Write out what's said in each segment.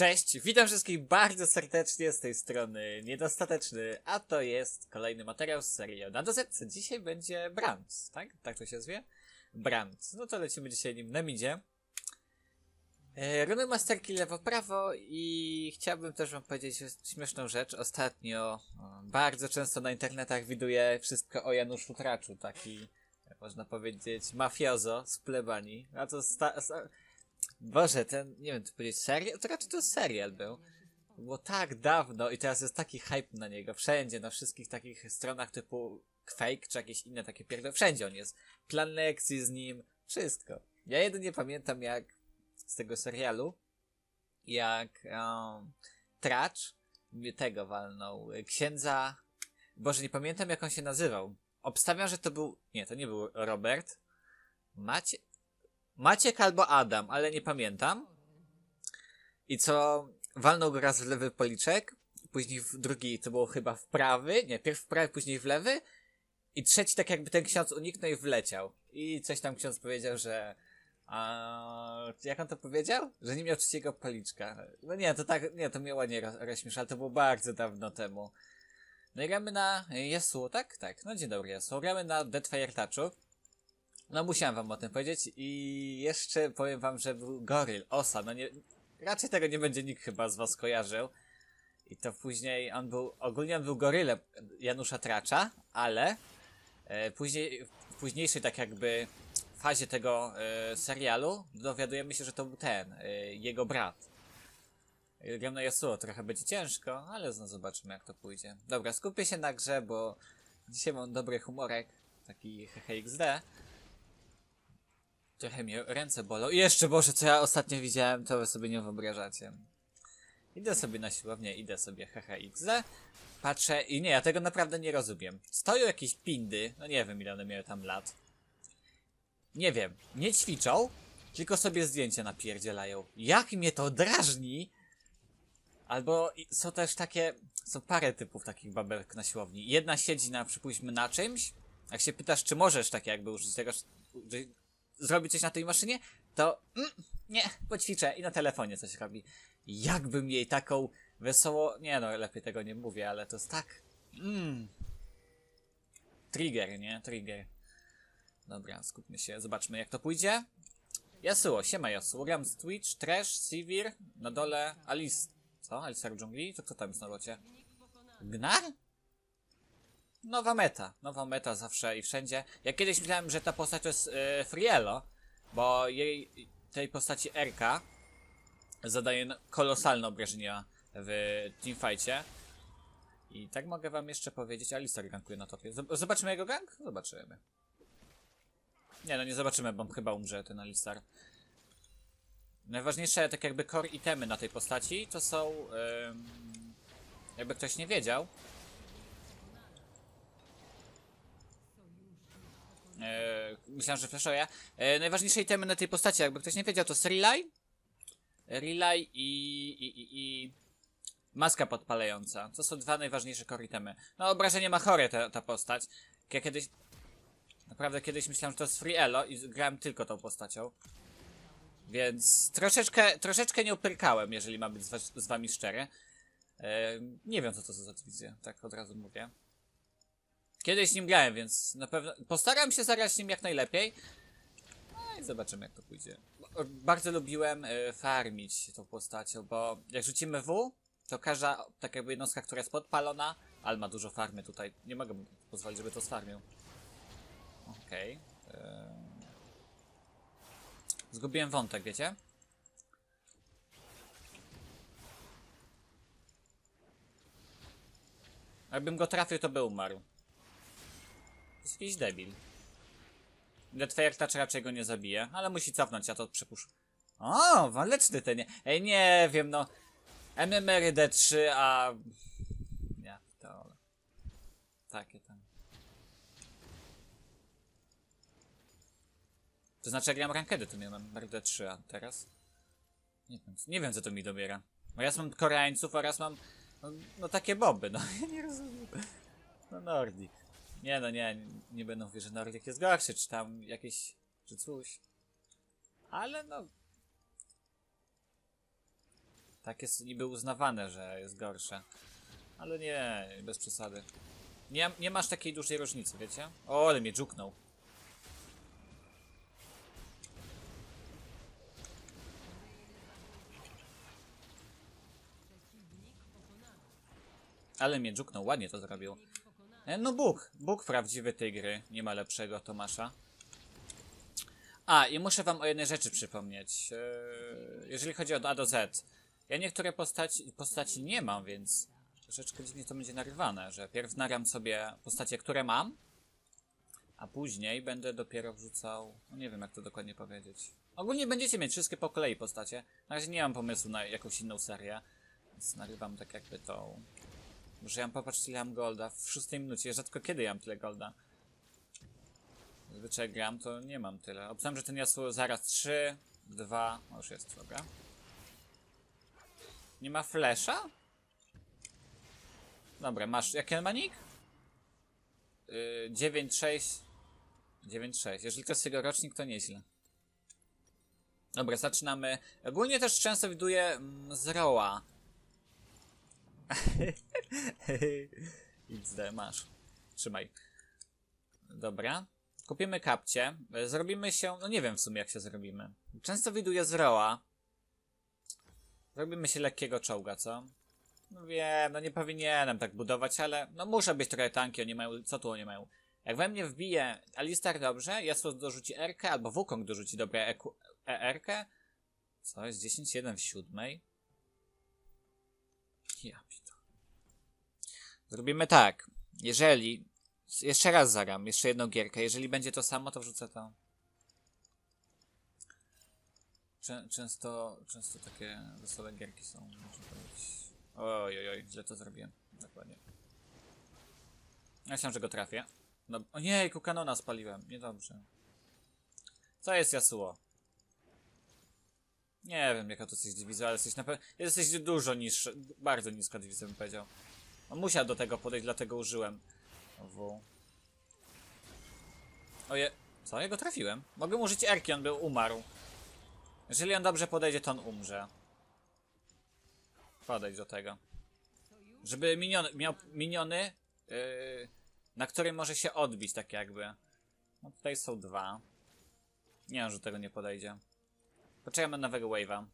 Cześć, witam wszystkich bardzo serdecznie z tej strony Niedostateczny, a to jest kolejny materiał z serii na dozetce. Dzisiaj będzie Brand, tak? Tak to się zwie? Brand. No to lecimy dzisiaj nim na midzie. E, runy masterki lewo-prawo i chciałbym też wam powiedzieć śmieszną rzecz. Ostatnio bardzo często na internetach widuję wszystko o Januszu Traczu, taki można powiedzieć mafiozo z plebanii. A to sta- Boże, ten, nie wiem, czy powiedzieć serial? To raczej to serial był. To było tak dawno i teraz jest taki hype na niego. Wszędzie, na wszystkich takich stronach typu fake czy jakieś inne takie pierdol. Wszędzie on jest. Plan lekcji z nim. Wszystko. Ja jedynie pamiętam jak z tego serialu, jak um, Tracz mnie tego walnął. Księdza... Boże, nie pamiętam jak on się nazywał. Obstawiam, że to był... Nie, to nie był Robert. Macie... Maciek albo Adam, ale nie pamiętam. I co walnął go raz w lewy policzek, później w drugi to było chyba w prawy, nie, pierw w prawy, później w lewy i trzeci tak jakby ten ksiądz uniknął i wleciał. I coś tam ksiądz powiedział, że a, jak on to powiedział? Że nie miał trzeciego policzka. No nie, to tak, nie, to mnie ładnie roz- rozśmiesza, ale to było bardzo dawno temu. No i gramy na Yasuo, tak? Tak, no dzień dobry Yasuo. Gramy na Deadfire Touchu. No musiałem wam o tym powiedzieć i jeszcze powiem wam, że był Goryl, Osa, no nie, raczej tego nie będzie nikt chyba z was kojarzył. I to później on był, ogólnie on był gorylem Janusza Tracza, ale e, później, w późniejszej tak jakby fazie tego e, serialu dowiadujemy się, że to był ten, e, jego brat. Gram na Yasuo, trochę będzie ciężko, ale no zobaczymy jak to pójdzie. Dobra, skupię się na grze, bo dzisiaj mam dobry humorek, taki HHXD. Trochę mnie ręce bolą. I jeszcze, Boże, co ja ostatnio widziałem, to wy sobie nie wyobrażacie. Idę sobie na siłownię, idę sobie HHXD, patrzę i nie, ja tego naprawdę nie rozumiem. Stoją jakieś pindy, no nie wiem ile one miały tam lat. Nie wiem, nie ćwiczą, tylko sobie zdjęcia napierdzielają. Jak mnie to drażni! Albo są też takie, są parę typów takich babek na siłowni. Jedna siedzi na, przypuśćmy, na czymś, jak się pytasz, czy możesz tak jakby użyć tego, zrobić coś na tej maszynie, to mm, nie, poćwiczę i na telefonie coś robi. Jakbym jej taką wesoło... Nie no, lepiej tego nie mówię, ale to jest tak... Mm. Trigger, nie? Trigger. Dobra, skupmy się, zobaczmy jak to pójdzie. Yasuo, siema Yasuo, gram z Twitch, Trash, Sivir, na dole Alice... Co? Alistar w dżungli? To kto tam jest na locie? Gnar? Nowa meta. Nowa meta zawsze i wszędzie. Ja kiedyś myślałem, że ta postać to jest e, Frielo, bo jej, tej postaci RK zadaje kolosalne obrażenia w teamfightie. I tak mogę wam jeszcze powiedzieć, Alistar gankuje na topie. Zob- Zobaczymy jego gank? Zobaczymy. Nie no, nie zobaczymy, bo chyba umrze ten Alistar. Najważniejsze, tak jakby core itemy na tej postaci, to są... em, jakby ktoś nie wiedział, E, myślałem, że flashuję. E, najważniejsze itemy na tej postaci, jakby ktoś nie wiedział, to jest relay. Relay i, i, i, i maska podpalająca. To są dwa najważniejsze core itemy. No, obrażenie ma chore ta, ta postać. Ja kiedyś... Naprawdę kiedyś myślałem, że to jest free elo i grałem tylko tą postacią. Więc troszeczkę, troszeczkę nie upyrkałem, jeżeli mam być z, was, z wami szczery. E, nie wiem, co to za dywizja, tak od razu mówię. Kiedyś nim grałem, więc na pewno postaram się zagrać nim jak najlepiej. No i zobaczymy jak to pójdzie. Bardzo lubiłem y, farmić tą postacią, bo jak rzucimy W, to każda tak jakby jednostka, która jest podpalona, ale ma dużo farmy tutaj. Nie mogę pozwolić, żeby to sfarmił. Okej. ym. Zgubiłem wątek, wiecie? Jakbym go trafił, to by umarł. Jest jakiś debil. Deathfire Touch raczej go nie zabije, ale musi cofnąć, a to przypusz. O, waleczny ten nie. Ej, nie wiem, no. MMR D3, a... Nie, to... Takie tam. To znaczy, jak gram rankedy, to miałem MMR D3, a teraz... Nie wiem, nie wiem co to mi dobiera. Bo raz mam Koreańców, a raz mam... No, no takie boby, no. Ja nie rozumiem. No Nordic. Nie no, nie, nie będę mówił, że Nordic jest gorszy, czy tam jakieś, czy coś. Ale no... Tak jest niby uznawane, że jest gorsze. Ale nie, bez przesady. Nie, nie masz takiej dużej różnicy, wiecie? O, ale mnie dżuknął. Ale mnie dżuknął, ładnie to zrobił. E, No Bóg, Bóg prawdziwy tej gry, nie ma lepszego Tomasza. A, i muszę wam o jednej rzeczy przypomnieć. E, Jeżeli chodzi o A do Z. Ja niektóre postaci, postaci nie mam, więc troszeczkę dziwnie to będzie narywane, że pierw nagram sobie postacie, które mam, a później będę dopiero wrzucał. No nie wiem, jak to dokładnie powiedzieć. Ogólnie będziecie mieć wszystkie po kolei postacie. Na razie nie mam pomysłu na jakąś inną serię, więc nagrywam tak jakby tą. Może ja popatrzeć ile mam golda w szóstej minucie. Rzadko kiedy ja mam tyle golda. Zazwyczaj gram, to nie mam tyle. Obstałem, że ten Yasuo zaraz 3, 2, no już jest, dobra. Nie ma flesza? Dobra, masz, jaki ma nick? Yy, 9-6 9-6, jeżeli to jest jego rocznik, to nieźle. Dobra, zaczynamy. Ogólnie też często widuję mm, z Roa. XD, masz. Trzymaj. Dobra. Kupimy kapcie. E, Zrobimy się. No nie wiem w sumie jak się zrobimy. Często widuję z Roa. Zrobimy się lekkiego czołga, co? No wiem, no nie powinienem tak budować, ale no muszę być trochę tanki, oni mają. Co tu oni mają? Jak we mnie wbije Alistar dobrze, Yasuo dorzuci RK, albo Wukong dorzuci dobre EQ ERK. Co jest 10-1 w siódmej? Ja. Zrobimy tak. Jeżeli. Jeszcze raz zagram, jeszcze jedną gierkę. Jeżeli będzie to samo, to wrzucę to. Czę, często, często takie wesołe gierki są, można powiedzieć. Oj, oj, źle to zrobiłem. Dokładnie. Ja myślałem, że go trafię. No, o nie, kanona spaliłem. Niedobrze. Co jest Yasuo? Nie wiem, jaka to jesteś dywizja, ale jesteś na pewno... Jesteś dużo niższy, bardzo niska dywizja bym powiedział. On musiał do tego podejść, dlatego użyłem W. Oje... Co? Ja go trafiłem? Mogę użyć Erki, on był umarł. Jeżeli on dobrze podejdzie, to on umrze. Podejdź do tego. Żeby miniony, miał miniony, yy, na którym może się odbić, tak jakby. No tutaj są dwa. Nie wiem, że tego nie podejdzie. Poczekamy nowego wave'a.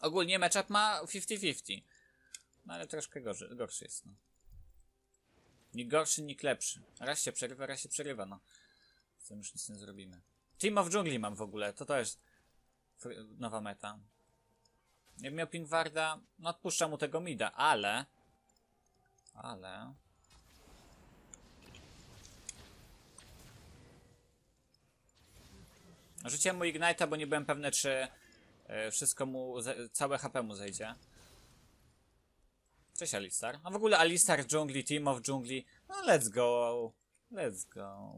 Ogólnie matchup ma 50-50. No ale troszkę gorzy, gorszy jest, no. Nikt gorszy, nikt lepszy. Raz się przerywa, raz się przerywa, no. Z tym już nic nie zrobimy. Team of Dżungli mam w ogóle, to fr- nowa meta. Jak miał Pinwarda, no odpuszczam mu tego mida, ale... Ale... Rzuciłem mu Ignite'a, bo nie byłem pewny, czy e, wszystko mu, całe HP mu zejdzie. Cześć Alistar. A w ogóle Alistar dżungli, Team of dżungli. No let's go. Let's go.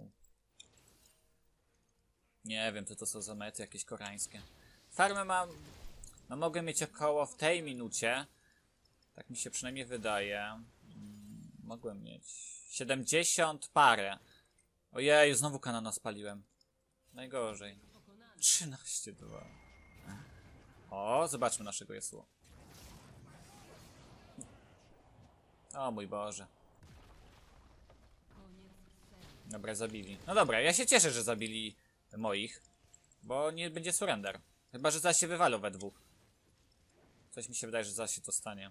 Nie wiem, co to są za mety jakieś koreańskie. Farmę mam... No mogę mieć około w tej minucie. Tak mi się przynajmniej wydaje. Mm, mogłem mieć... 70 parę. Ojej, znowu kanona spaliłem. Najgorzej. 13-2. O, zobaczmy naszego Yasuo. O mój Boże. Dobra, zabili. No dobra, ja się cieszę, że zabili moich. Bo nie będzie surrender. Chyba, że zaś się wywalą we dwóch. Coś mi się wydaje, że zaś się to stanie.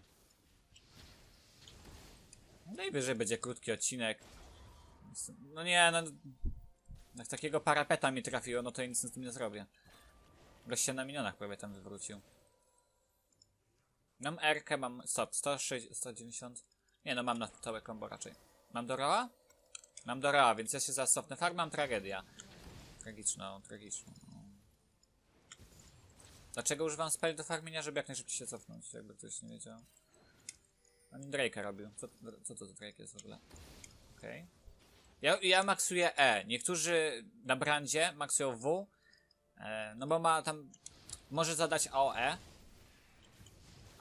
Najwyżej będzie krótki odcinek. No nie, no... Jak takiego parapeta mi trafiło, no to nic z tym nie zrobię. Gość się na minionach prawie tam wywrócił. Mam R, mam stop, 106, 190. Nie no, mam na całe combo raczej. Mam do Roa? Mam do Roa, więc ja się zasofnę. Farm mam tragedia. Tragiczną, tragiczną. Dlaczego używam spell do farmienia, żeby jak najszybciej się cofnąć, jakby ktoś nie wiedział. On Drake'a robił. Co, co to za Drake jest w ogóle? Okej. Ja, ja maksuję E. Niektórzy na brandzie maksują W. E, no bo ma tam... Może zadać AOE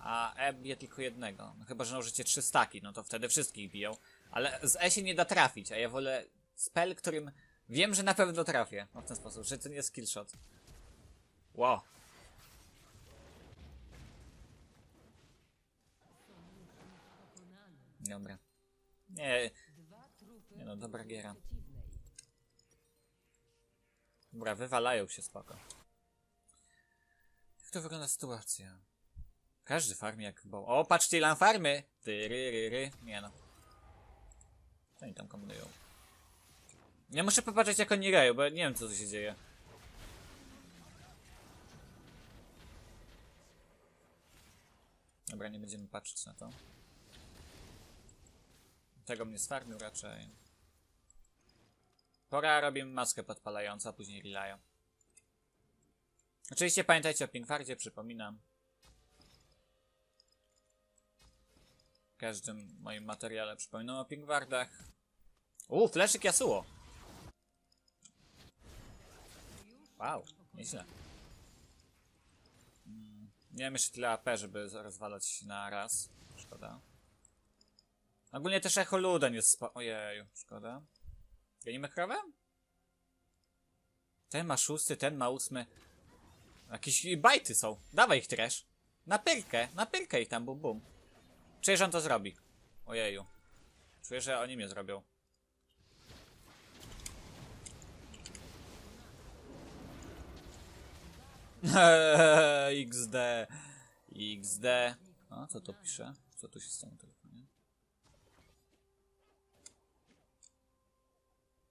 a E bije tylko jednego. No chyba, że nałożycie trzy staki, no to wtedy wszystkich biją. Ale z E się nie da trafić, a ja wolę spell, którym wiem, że na pewno trafię. No w ten sposób, że to nie jest killshot. Wow. Dobra. Nie, nie no, dobra giera. Dobra, wywalają się spoko. Jak to wygląda sytuacja? Każdy farmi jak bo. O, patrzcie ile farmy! Ty, ry, ry, ry. Nie no. Co oni tam kombinują? Ja muszę popatrzeć jak oni grają, bo nie wiem co tu się dzieje. Dobra, nie będziemy patrzeć na to. Tego mnie sfarmił raczej. Pora robimy maskę podpalającą, a później relayo. Oczywiście pamiętajcie o Pinkwardzie, przypominam. Każdym moim materiale przypominam o Pinkwardach. Uuu, fleszyk Yasuo. Wow, nieźle. Mm, Nie mam jeszcze tyle AP, żeby rozwalać na raz. Szkoda. Ogólnie też Echo Luden jest spo... Ojeju, szkoda. Gonimy krowę? Ten ma szósty, ten ma ósmy. Jakieś bajty są. Dawaj ich trash. Na pyrkę, na pyrkę ich tam, bum bum. Że on to zrobi. Ojeju. Czuję, że oni mnie zrobią. XD. XD. A, co to pisze? Co tu się stało?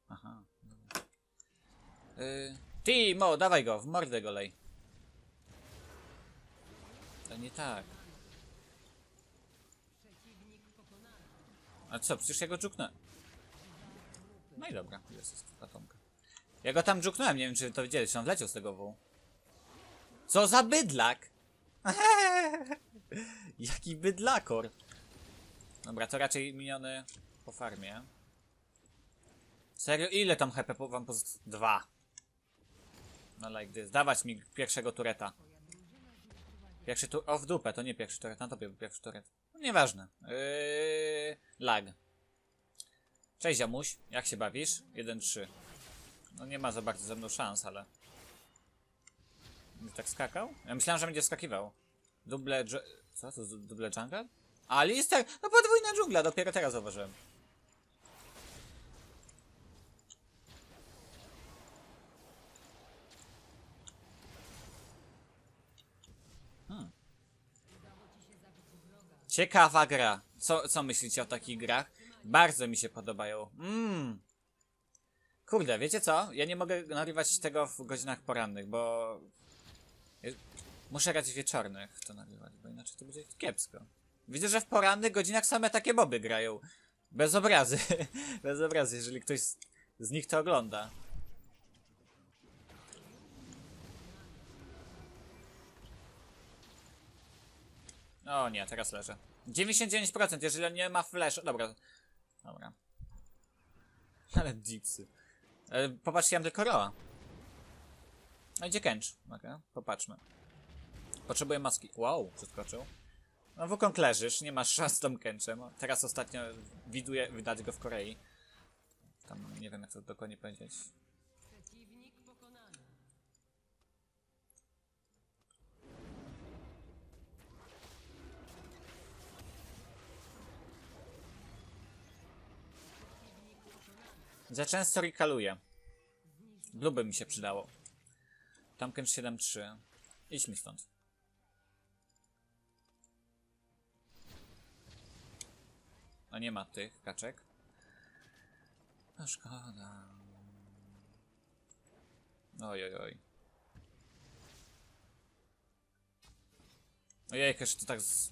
Aha. Y, Timo, dawaj go, w mordę go lej. To nie tak. A co, przecież ja go dżuknę. No i dobra, jest atomka. Ja go tam dżuknąłem, nie wiem czy to widzieliście, on wleciał z tego wół. Co za bydlak! Jaki bydlakor! Dobra, to raczej miniony po farmie. Serio? Ile tam HP wam pozostało? Dwa. No like this. Dawać mi pierwszego tureta. Pierwszy tu... O, w dupę, to nie pierwszy turet, na tobie był pierwszy turet. Nieważne. Yy... Lag. Cześć, Jamuś. Jak się bawisz? 1-3. No nie ma za bardzo ze mną szans, ale... Będzie tak skakał? Ja myślałem, że będzie skakiwał. Duble... Co? To duble jungle? A, Lister! No podwójna dżungla, dopiero teraz zauważyłem. Ciekawa gra. Co, co myślicie o takich grach? Bardzo mi się podobają. Mmm. Kurde, wiecie co? Ja nie mogę nagrywać tego w godzinach porannych, bo... Muszę grać w wieczornych to nagrywać, bo inaczej to będzie kiepsko. Widzę, że w porannych godzinach same takie boby grają. Bez obrazy. Bez obrazy, jeżeli ktoś z nich to ogląda. O nie, teraz leżę. 99%, jeżeli nie ma flash. Dobra. Dobra. Ale dipsy. E, popatrzcie, ja mam tylko roa. A gdzie kęcz? Dobra, popatrzmy. Potrzebuję maski. Wow, przeskoczył. No wukong leżysz, nie masz szans z tą kęczem. Teraz ostatnio widuję wydać go w Korei. Tam nie wiem jak to dokładnie powiedzieć. Za często rekaluję. Blue by mi się przydało. Tamken 7-3. Idź stąd. No nie ma tych kaczek. No szkoda. Oj, oj, oj. Ojej, też to tak z...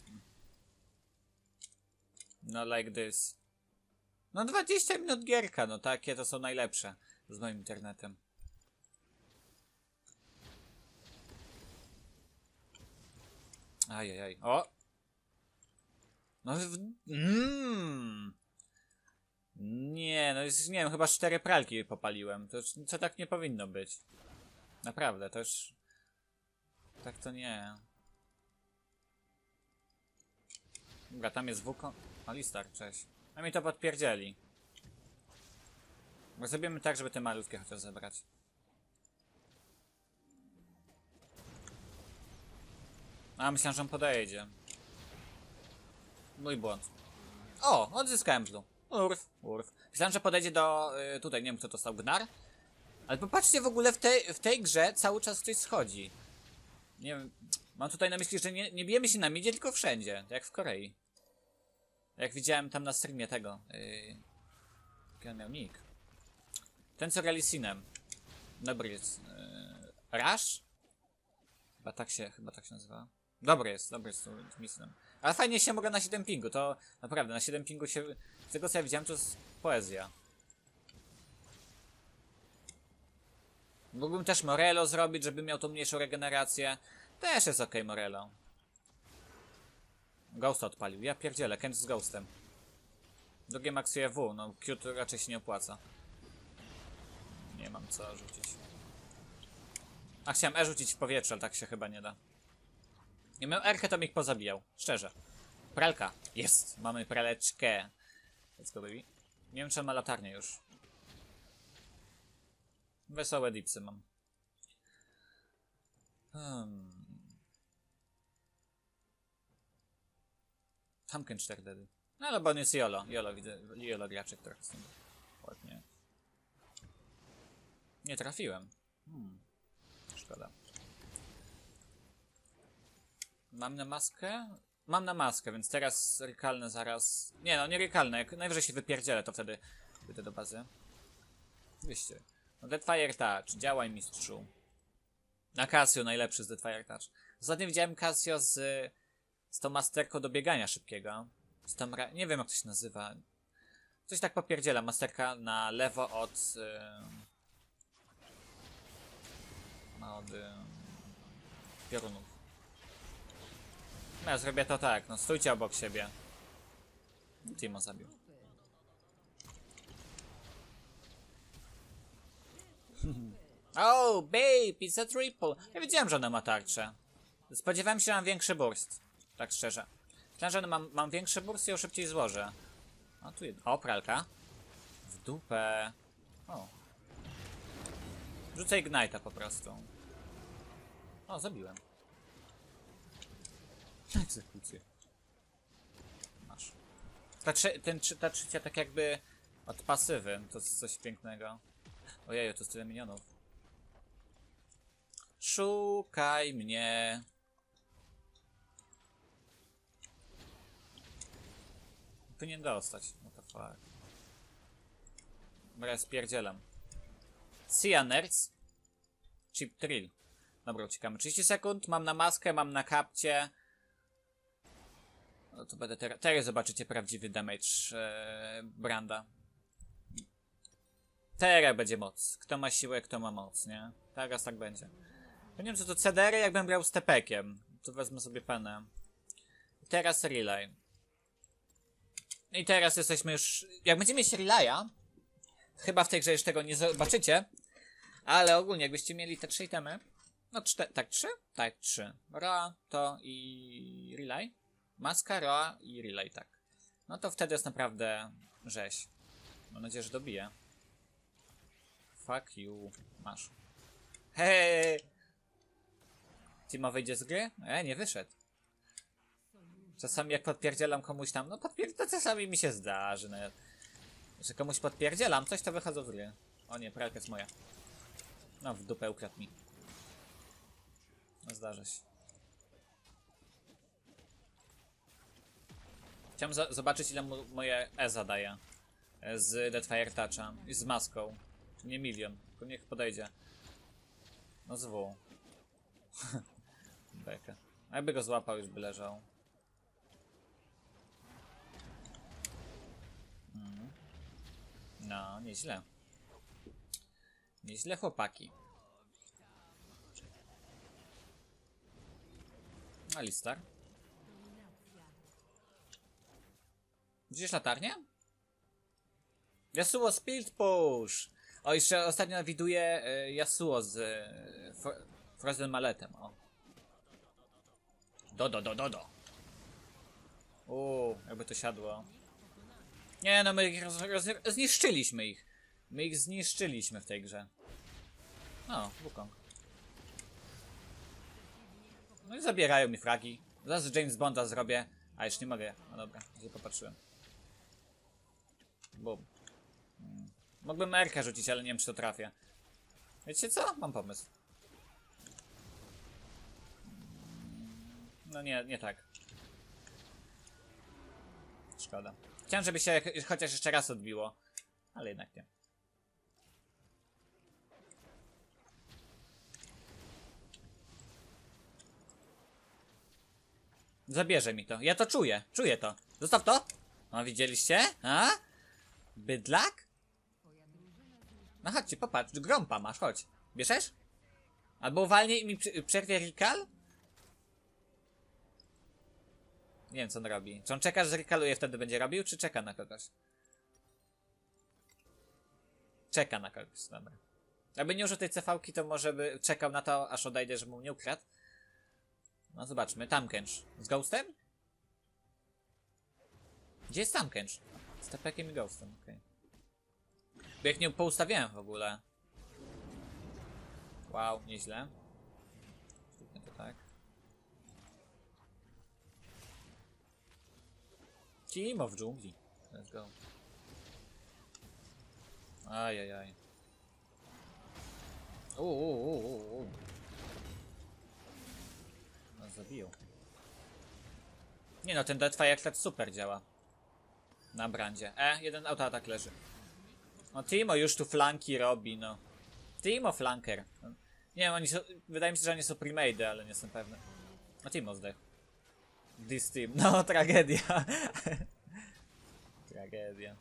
No like this. No 20 minut gierka, no takie to są najlepsze z moim internetem. Ajajaj, o! No w... mm. Nie, no jest, nie wiem, chyba cztery pralki popaliłem. To co tak nie powinno być. Naprawdę, to już... Tak to nie. Dobra, tam jest wukon... Alistar, cześć. A mi to podpierdzieli. Zrobimy tak, żeby te malutkie chociaż zebrać. A, myślałem, że on podejdzie. Mój błąd. O, odzyskałem blue. Urf, urf. Myślałem, że podejdzie do... Y, tutaj, nie wiem kto to stał, Gnar? Ale popatrzcie w ogóle w tej, w tej grze cały czas coś schodzi. Nie wiem, mam tutaj na myśli, że nie, nie bijemy się na midzie, tylko wszędzie, jak w Korei. Jak widziałem tam na streamie tego. Yy, on miał nick? Ten co grali Sinem. Dobry jest. Yy, Rush? Chyba tak się, chyba tak się nazywa. Dobry jest, dobry jest tym tym Sinem. Ale fajnie się mogę na 7 pingu, to naprawdę na 7 pingu się... Z tego co ja widziałem to jest poezja. Mógłbym też Morello zrobić, żeby miał tą mniejszą regenerację. Też jest ok Morello. Ghost odpalił. Ja pierdzielę, Kent z Ghostem. Drugie maksuje W, no Q raczej się nie opłaca. Nie mam co rzucić. A chciałem E rzucić w powietrze, ale tak się chyba nie da. Nie miał R, to mi ich pozabijał. Szczerze. Pralka. Jest. Mamy praleczkę. Let's go, baby. Nie wiem, czy on ma latarnię już. Wesołe dipsy mam. Hmm. Tamken 4 dedy. No ale bo on jest Jolo. Jolo widzę. Jolo graczek trochę tym. Ładnie. Nie trafiłem. Hmm. Szkoda. Mam na maskę? Mam na maskę, więc teraz rykalne zaraz. Nie no, nie rykalne. Jak najwyżej się wypierdzielę, to wtedy pójdę do bazy. 200. No Deadfire Touch, działaj mistrzu. Na Casio najlepszy z Deadfire Touch. Ostatnio widziałem Casio z, z tą masterką do biegania szybkiego. Z ra- nie wiem jak to się nazywa. Coś tak popierdziela, masterka na lewo od... Yy, od... Yy, piorunów. No ja zrobię to tak, no stójcie obok siebie. Timo zabił. Oh, babe, it's a triple. Ja wiedziałem, że ona ma tarczę. Spodziewałem się, mam większy burst. Tak szczerze. Myślałem, mam, mam większy burst i ją szybciej złożę. A tu jest... O, pralka. W dupę. O. Rzucę Ignite'a po prostu. O, zabiłem. Egzekucję. Masz. Ta, ten, ta trzecia tak jakby od pasywy. To jest coś pięknego. Ojej, to jest tyle minionów. Szukaj mnie. Powinien dostać. What the fuck. Dobra, ya, nerds. Chip drill. Dobra, uciekamy. 30 sekund, mam na maskę, mam na kapcie. No to będę teraz. Teraz zobaczycie prawdziwy damage e, Branda. Teraz będzie moc. Kto ma siłę, kto ma moc, nie? Teraz tak będzie. Ja nie to CDR, jakbym brał z tepekiem. To wezmę sobie penę. Teraz relay. I teraz jesteśmy już... Jak będziemy mieć relaya, chyba w tej grze już tego nie zobaczycie, ale ogólnie jakbyście mieli te trzy itemy, no czte, tak trzy? Tak, trzy. Roa, to i relay. Maska, Roa i relay, tak. No to wtedy jest naprawdę rzeź. Mam nadzieję, że dobiję. Fuck you. Masz. Hej! Timo wyjdzie z gry? E, nie wyszedł. Czasami jak podpierdzielam komuś tam, no podpier... to czasami mi się zdarzy, no. Że komuś podpierdzielam coś, to wychodzą gry. O nie, pralka jest moja. No, w dupę ukradł mi. No, zdarza się. Chciałem zobaczyć, ile moje E zadaje. E, Z Deadfire Toucha. I z maską. Nie milion, tylko niech podejdzie. No z W. Bekę. A jakby go złapał, już by leżał. No, nieźle. Nieźle, chłopaki. Alistar. Widzisz latarnię? Yasuo Spilt Push! O, jeszcze ostatnio widuję y, Yasuo z y, Fro Frozen Maletem, o. Do, do, do, do, do. Uuu, jakby to siadło. Nie no, my ich roz, roz, zniszczyliśmy ich. My ich zniszczyliśmy w tej grze. O, Wukong. No i zabierają mi fragi. Zaraz James Bonda zrobię. A już nie mogę. No dobra, gdzie popatrzyłem. Bum. Mm. Mógłbym Erkę rzucić, ale nie wiem, czy to trafię. Wiecie co? Mam pomysł. No nie, nie tak. Szkoda. Chciałem, żeby się chociaż jeszcze raz odbiło, ale jednak nie. Zabierze mi to. Ja to czuję. Czuję to. Zostaw to. No widzieliście? A? Bydlak? No chodźcie, popatrz. Grąpa masz, chodź. Bierzesz? Albo uwalnij i mi przerwie Rikal? Nie wiem, co on robi. Czy on czeka, że Rikaluje wtedy będzie robił, czy czeka na kogoś? Czeka na kogoś, dobra. Jakby nie użył tej cv to może by czekał na to, aż odejdzie, żeby mu nie ukradł. No zobaczmy, Tamkench. Z Ghostem? Gdzie jest Tamkench? Z Tepekiem i Ghostem, okej. Bo jak nie poustawiałem w ogóle. Wow, nieźle. Kliknę to tak. Timo w dżungli. Let's go. Ajajaj. Uuu, uuu, uuu, uuu. No zabiją. Nie no, ten Deathfire Clap super działa. Na brandzie. E, jeden autoatak leży. No Timo już tu flanki robi, no. Timo flanker. Nie wiem, oni są, wydaje mi się, że oni są premade, ale nie jestem pewny. No Timo zdechł. This team. No, tragedia. tragedia.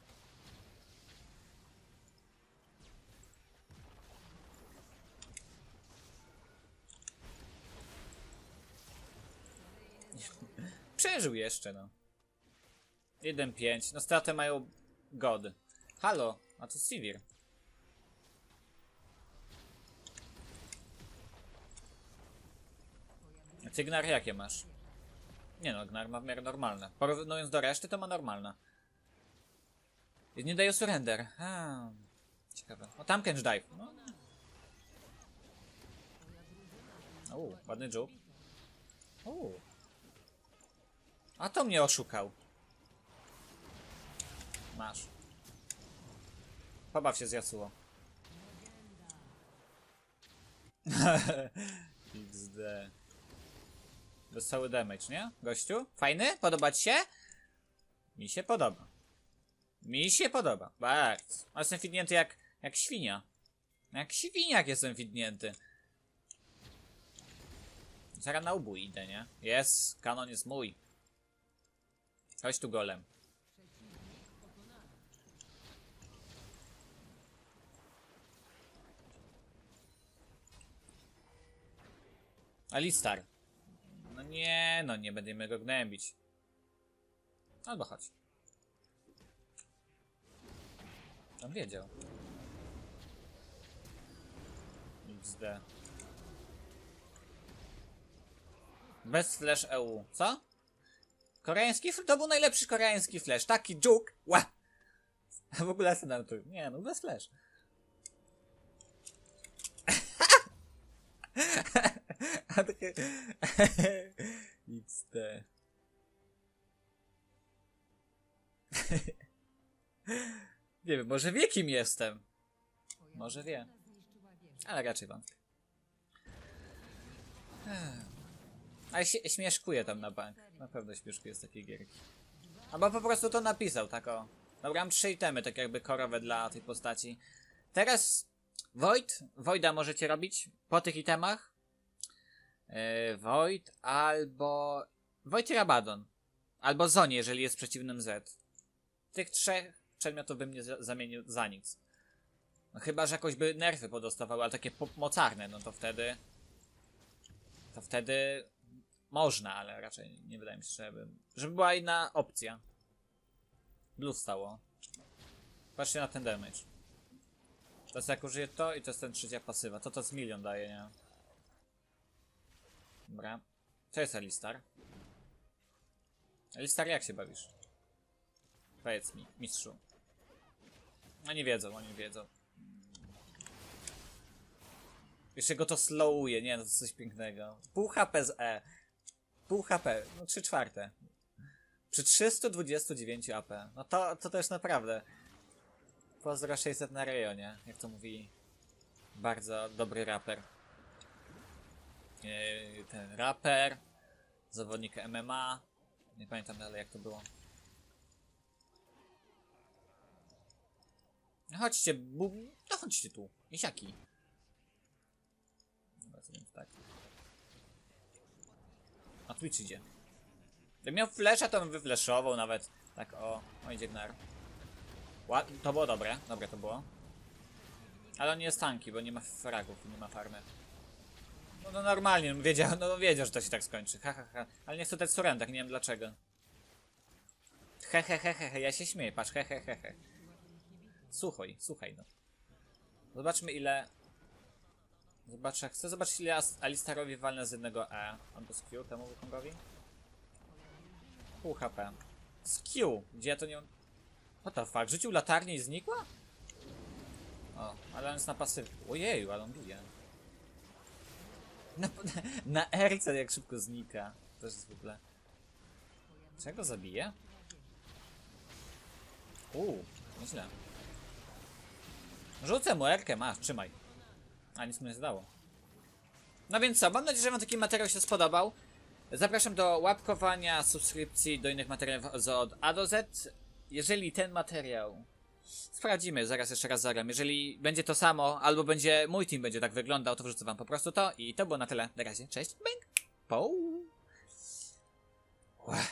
Przeżył jeszcze, no. 1-5. No stratę mają God. Halo, a to Sivir. A ty Gnar jakie masz? Nie no, Gnar ma w miarę normalne. Porównując do reszty, to ma normalne. I nie daje surrender. Ciekawe. O, tam Kench Dive. No. O, ładny dżuk. O. A to mnie oszukał. Masz. Pobaw się z Yasuo. XD. Wesoły damage, nie? Gościu? Fajny? Podoba ci się? Mi się podoba. Mi się podoba. Bardzo. A jestem fidnięty jak, jak świnia. Jak świniak jestem fidnięty. Zaraz na ubój idę, nie? Jest, kanon jest mój. Chodź tu golem. Alistar. Nie, no nie będziemy go gnębić. Albo chodź. On wiedział. XD. Bez flash EU. Co? Koreański? To był najlepszy koreański flash. Taki dżuk. Ła! W ogóle jestem na to. Nie, no bez flash. Takie... XD. Nie wiem, może wie kim jestem. Może wie. Ale raczej wątpię. Ale się, śmieszkuje tam na bank. Na pewno śmieszkuje z takiej gierki. Albo po prostu to napisał, tak o. Dobra, mam trzy itemy, tak jakby korowe dla tej postaci. Teraz Void. Voida możecie robić po tych itemach. Yy, Void albo... I Rabadon. Albo Zonie, jeżeli jest przeciwnym Z. Tych trzech przedmiotów bym nie za- zamienił za nic. No chyba, że jakoś by nerfy podostawały, ale takie mocarne, no to wtedy... To wtedy można, ale raczej nie wydaje mi się, żeby, żeby była inna opcja. Blue stało. Patrzcie na ten damage. Jest jak użyję to i to jest ten trzecia pasywa. To to z milion daje, nie? Dobra. Co jest Alistar? Alistar, jak się bawisz? Powiedz mi, mistrzu. Oni wiedzą, oni wiedzą. Jeszcze go to slowuje, nie no, to coś pięknego. Pół HP z E. Pół HP, no 3 czwarte. Przy 329 AP. No to, to też naprawdę Pozdro 600 na rejonie, jak to mówi bardzo dobry raper. Yy, ten raper, zawodnik MMA, nie pamiętam dalej jak to było. Chodźcie, bu... chodźcie tu, misiaki. Dobra, więc tak. A Twitch idzie. Gdybym miał flesza, to bym wyfleszował nawet. Tak o, o idzie Gnar. To było dobre, dobre to było. Ale on nie jest tanki, bo nie ma fragów nie ma farmy. No, no normalnie, no wiedział, no wiedział, że to się tak skończy. Ha, ha, ha. Ale nie chcę dać surrender, nie wiem dlaczego. He, he, he, he, he, ja się śmieję, patrz, he, he, he, he. Słuchaj, słuchaj no. Zobaczmy ile... Zobaczę, chcę zobaczyć ile Alistarowi walnę z jednego E. Albo z Q temu Wukongowi. Pół HP. Z Q, gdzie ja to nie... What the fuck, rzucił latarnię i znikła? O, ale on jest na pasyw... Ojeju, ale on bije. Na, na, RC jak szybko znika. To w ogóle... Czego zabije? Uuu, nieźle. Rzucę mu Erkę, masz, trzymaj. A nic mu nie zdało. No więc co, mam nadzieję, że wam taki materiał się spodobał. Zapraszam do łapkowania, subskrypcji, do innych materiałów od A do Z. Jeżeli ten materiał sprawdzimy, zaraz jeszcze raz zagram. Jeżeli będzie to samo, albo będzie mój team będzie tak wyglądał, to wrzucę wam po prostu to. I to było na tyle. Na razie, cześć, bang, po. Ła.